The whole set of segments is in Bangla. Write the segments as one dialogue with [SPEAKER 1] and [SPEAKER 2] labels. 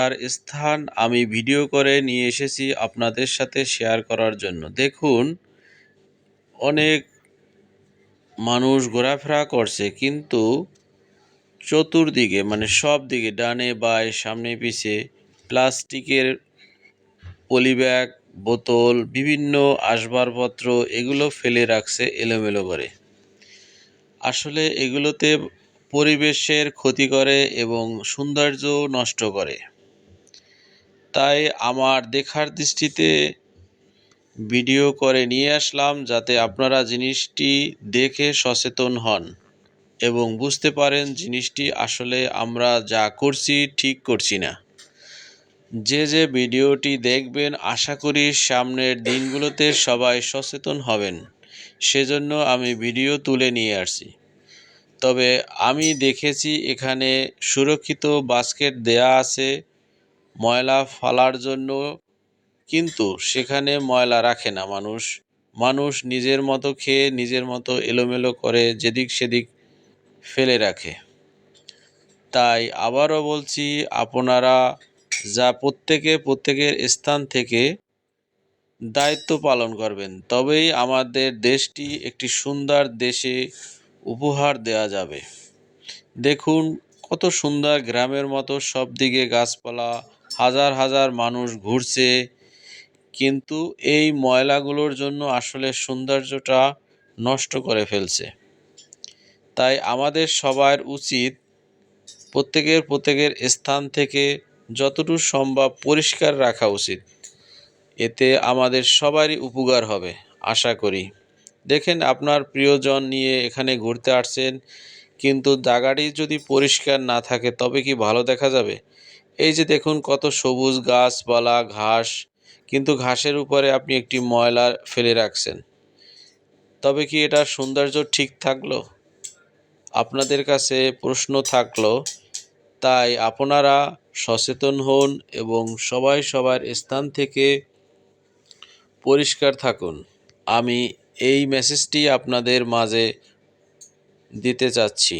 [SPEAKER 1] আর স্থান আমি ভিডিও করে নিয়ে এসেছি আপনাদের সাথে শেয়ার করার জন্য। দেখুন, অনেক মানুষ ঘোরাফেরা করছে, কিন্তু চতুর্দিকে মানে সব দিকে, ডানে, বায়ে, সামনে, পিছে, প্লাস্টিকের পলিব্যাগ, বোতল, বিভিন্ন আসবাবপত্র, এগুলো ফেলে রাখছে এলোমেলো করে। আসলে এগুলোতে পরিবেশের ক্ষতি করে এবং সৌন্দর্য নষ্ট করে। তাই আমার দেখার দৃষ্টিতে ভিডিও করে নিয়ে আসলাম যাতে আপনারা জিনিসটি দেখে সচেতন হন এবং বুঝতে পারেন জিনিসটি আসলে আমরা যা করছি ঠিক করছি না। যে যে ভিডিওটি দেখবেন, আশা করি সামনের দিনগুলোতে সবাই সচেতন হবেন। সেজন্য আমি ভিডিও তুলে নিয়ে আসছি। তবে আমি দেখেছি এখানে সুরক্ষিত বাস্কেট দেয়া আছে। ময়লা ফালার জন্য, কিন্তু সেখানে ময়লা রাখে না মানুষ। মানুষ নিজের মতো খেয়ে, নিজের মতো এলোমেলো করে যেদিক সেদিক ফেলে রাখে। তাই আবারও বলছি, আপনারা যা প্রত্যেকে, প্রত্যেকের স্থান থেকে দায়িত্ব পালন করবেন, তবেই আমাদের দেশটি একটি সুন্দর দেশে উপহার দেওয়া যাবে। দেখুন, কত সুন্দর গ্রামের মতো সব দিকে গাছপালা হাজার হাজার মানুষ ঘুরছে, কিন্তু এই ময়লাগুলোর জন্য আসলে সৌন্দর্যটা নষ্ট করে ফেলছে। তাই আমাদের সবার উচিত প্রত্যেকের প্রত্যেকের স্থান থেকে যতটুকু সম্ভব পরিষ্কার রাখা উচিত। এতে আমাদের সবারই উপকার হবে, আশা করি। দেখেন আপনার প্রিয়জন নিয়ে এখানে ঘুরতে আসছেন, কিন্তু জায়গাটি যদি পরিষ্কার না থাকে তবে কি ভালো দেখা যাবে? এই যে দেখুন কত সবুজ গাছপালা, ঘাস, কিন্তু ঘাসের উপরে আপনি একটি ময়লা ফেলে রাখছেন। তবে কি এটার সৌন্দর্য ঠিক থাকল? আপনাদের কাছে প্রশ্ন থাকল, তাই আপনারা সচেতন হন এবং সবাই সবার স্থান থেকে পরিষ্কার থাকুন। আমি এই মেসেজটি আপনাদের মাঝে দিতে চাচ্ছি।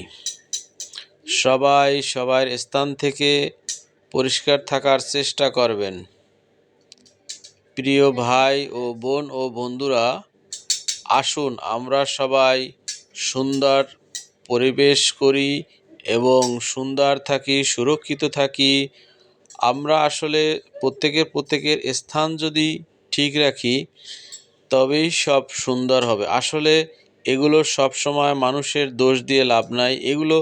[SPEAKER 1] সবাই সবার স্থান থেকে পরিষ্কার থাকার চেষ্টা করবেন। প্রিয় ভাই ও বোন ও বন্ধুরা, আসুন আমরা সবাই সুন্দর পরিবেশ করি এবং সুন্দর থাকি, সুরক্ষিত থাকি। আমরা আসলে প্রত্যেকের প্রত্যেকের স্থান যদি ঠিক রাখি, তবেই সব সুন্দর হবে। আসলে এগুলো সব সময় মানুষের দোষ দিয়ে লাভ নাই। এগুলো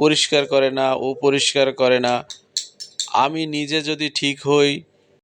[SPEAKER 1] পরিষ্কার করে না, ও পরিষ্কার করে না। আমি নিজে যদি ঠিক হই